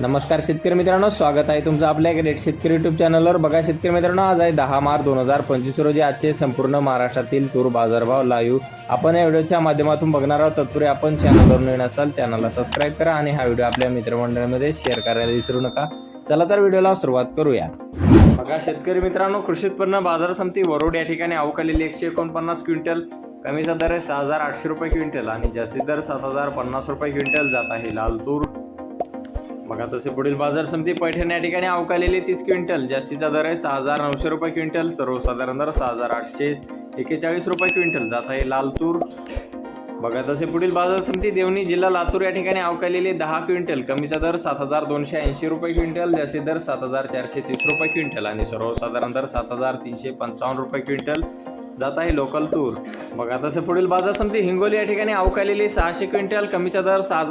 नमस्कार शेतकरी मित्रांनो स्वागत आहे तुमचं आपल्या ग्रेट शेतकरी युट्यूब चॅनलवर बघा शेतकरी मित्रांनो आज आहे दहा मार्च दोन हजार पंचवीस रोजी. आजचे संपूर्ण महाराष्ट्रातील तूर बाजारभाव लाईव्ह. आपण या व्हिडिओच्या माध्यमातून बघणार आहोत. तत्पूर्वी आपण चॅनलवर नवीन असाल चॅनलला सबस्क्राईब करा आणि हा व्हिडिओ आपल्या मित्रमंडळामध्ये शेअर करायला विसरू नका. चला तर व्हिडिओला सुरुवात करूया. बघा शेतकरी मित्रांनो कृषी उत्पन्न बाजार समिती वरोड या ठिकाणी अवकालेली एकशे एकोणपन्नास क्विंटल. कमीचा दर आहे सहा हजार आठशे रुपये क्विंटल आणि जास्तीत दर सात हजार पन्नास रुपये क्विंटल. जात आहे लाल तूर. बघा तसे पुढील बाजार समिती पैठण या ठिकाणी अवकालेली तीस क्विंटल. जास्तीचा दर आहे सहा हजार नऊशे रुपये क्विंटल. सर्वसाधारण दर सहा हजार आठशे एक्केचाळीस रुपये क्विंटल. जात आहे लाल तूर बघा तसे पुढील बाजार समिती देवणी जिल्हा लातूर या ठिकाणी अवकालेली दहा क्विंटल. कमीचा दर सात हजार दोनशे ऐंशी रुपये क्विंटल. जास्ती दर सात हजार चारशे तीस रुपये क्विंटल. आणि सर्वसाधारण दर सात हजार तीनशे पंचावन्न रुपये क्विंटल. जात आहे लोकल तूर. बघा तसे पुढील बाजार समिती हिंगोली या ठिकाणी अवकालेली सहाशे क्विंटल. कमीचा दर सहा